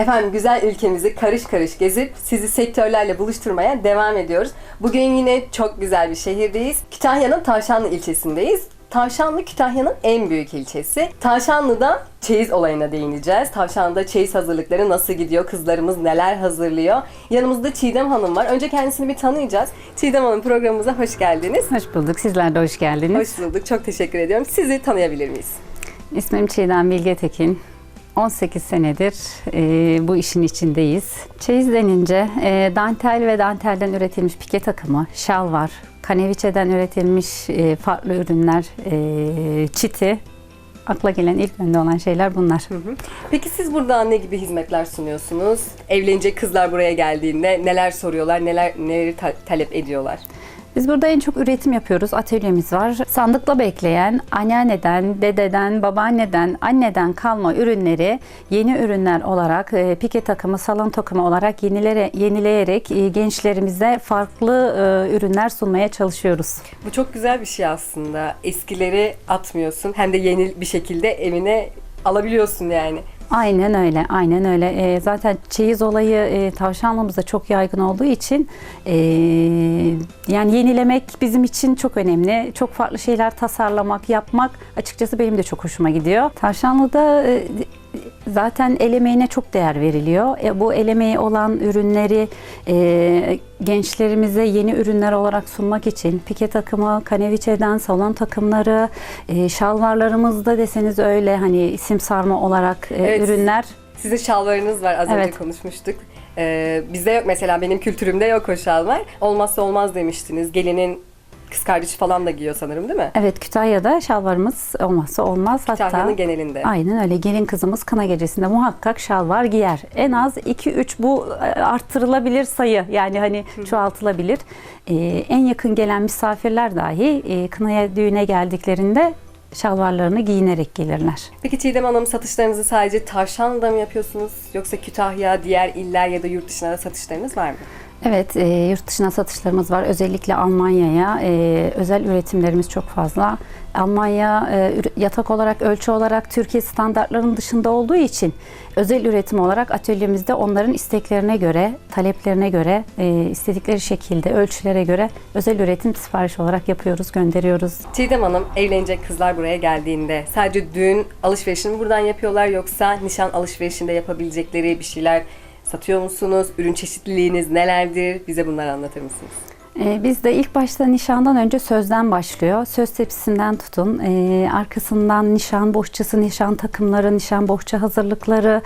Efendim güzel ülkemizi karış karış gezip sizi sektörlerle buluşturmaya devam ediyoruz. Bugün yine çok güzel bir şehirdeyiz. Kütahya'nın Tavşanlı ilçesindeyiz. Tavşanlı Kütahya'nın en büyük ilçesi. Tavşanlı'da çeyiz olayına değineceğiz. Tavşanlı'da çeyiz hazırlıkları nasıl gidiyor? Kızlarımız neler hazırlıyor? Yanımızda Çiğdem Hanım var. Önce kendisini bir tanıyacağız. Çiğdem Hanım programımıza hoş geldiniz. Hoş bulduk. Sizler de hoş geldiniz. Hoş bulduk. Çok teşekkür ediyorum. Sizi tanıyabilir miyiz? İsmim Çiğdem Bilge Tekin. 18 senedir e, bu işin içindeyiz. Çeyiz denince e, dantel ve dantelden üretilmiş pike takımı, şal var, kaneviçeden üretilmiş e, farklı ürünler, e, çiti. Akla gelen ilk önde olan şeyler bunlar. Peki siz burada ne gibi hizmetler sunuyorsunuz? Evlenecek kızlar buraya geldiğinde neler soruyorlar, neler neleri ta- talep ediyorlar? Biz burada en çok üretim yapıyoruz. Atölyemiz var. Sandıkla bekleyen anneanneden, dededen, babaanneden, anneden kalma ürünleri yeni ürünler olarak e, pike takımı, salon takımı olarak yenilere, yenileyerek e, gençlerimize farklı e, ürünler sunmaya çalışıyoruz. Bu çok güzel bir şey aslında. Eskileri atmıyorsun hem de yeni bir şekilde evine alabiliyorsun yani. Aynen öyle, aynen öyle. E, zaten çeyiz olayı e, tavşanlığımızda çok yaygın olduğu için e, yani yenilemek bizim için çok önemli. Çok farklı şeyler tasarlamak, yapmak açıkçası benim de çok hoşuma gidiyor. Tavşanlı'da e, zaten el emeğine çok değer veriliyor. E, bu el emeği olan ürünleri e, gençlerimize yeni ürünler olarak sunmak için pike takımı, kaneviçeden salon takımları, e, şalvarlarımızda deseniz öyle hani isim sarma olarak e, Evet. ürünler. Sizin şalvarınız var az önce Evet. konuşmuştuk. Ee, bizde yok mesela benim kültürümde yok o şalvar. Olmazsa olmaz demiştiniz. Gelinin kız kardeşi falan da giyiyor sanırım değil mi? Evet Kütahya'da şalvarımız olmazsa olmaz. Kütahya'nın genelinde. Aynen öyle. Gelin kızımız kına gecesinde muhakkak şalvar giyer. En az 2-3 bu e, arttırılabilir sayı. Yani hani çoğaltılabilir. Ee, en yakın gelen misafirler dahi e, kınaya düğüne geldiklerinde şalvarlarını giyinerek gelirler. Peki Çiğdem Hanım satışlarınızı sadece Tavşanlı'da mı yapıyorsunuz? Yoksa Kütahya, diğer iller ya da yurt dışına da satışlarınız var mı? Evet, e, yurt dışına satışlarımız var. Özellikle Almanya'ya e, özel üretimlerimiz çok fazla. Almanya e, yatak olarak, ölçü olarak Türkiye standartlarının dışında olduğu için özel üretim olarak atölyemizde onların isteklerine göre, taleplerine göre, e, istedikleri şekilde, ölçülere göre özel üretim sipariş olarak yapıyoruz, gönderiyoruz. Çiğdem Hanım evlenecek kızlar buraya geldiğinde sadece düğün alışverişini buradan yapıyorlar yoksa nişan alışverişinde yapabilecekleri bir şeyler satıyor musunuz? Ürün çeşitliliğiniz nelerdir? Bize bunları anlatır mısınız? Ee, Biz de ilk başta nişandan önce sözden başlıyor. Söz tepsisinden tutun. Ee, arkasından nişan bohçası, nişan takımları, nişan bohça hazırlıkları,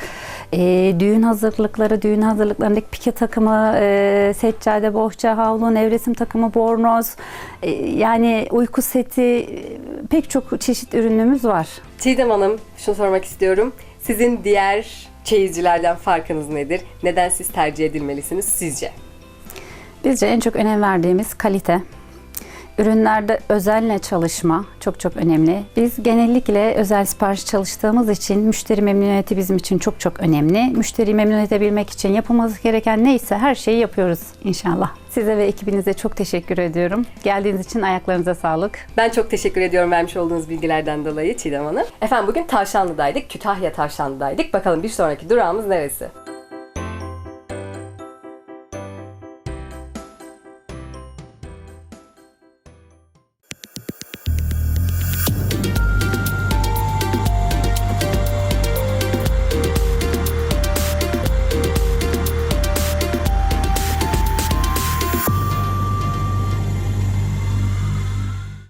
e, düğün hazırlıkları, düğün hazırlıklarındaki pike takımı, e, seccade, bohça, havlu, nevresim takımı, bornoz, e, yani uyku seti, pek çok çeşit ürünümüz var. Çiğdem Hanım şunu sormak istiyorum. Sizin diğer çeyizcilerden farkınız nedir? Neden siz tercih edilmelisiniz sizce? Bizce en çok önem verdiğimiz kalite. Ürünlerde özenle çalışma çok çok önemli. Biz genellikle özel sipariş çalıştığımız için müşteri memnuniyeti bizim için çok çok önemli. Müşteriyi memnun edebilmek için yapılması gereken neyse her şeyi yapıyoruz inşallah. Size ve ekibinize çok teşekkür ediyorum. Geldiğiniz için ayaklarınıza sağlık. Ben çok teşekkür ediyorum vermiş olduğunuz bilgilerden dolayı Çiğdem Hanım. Efendim bugün Tavşanlı'daydık. Kütahya Tavşanlı'daydık. Bakalım bir sonraki durağımız neresi?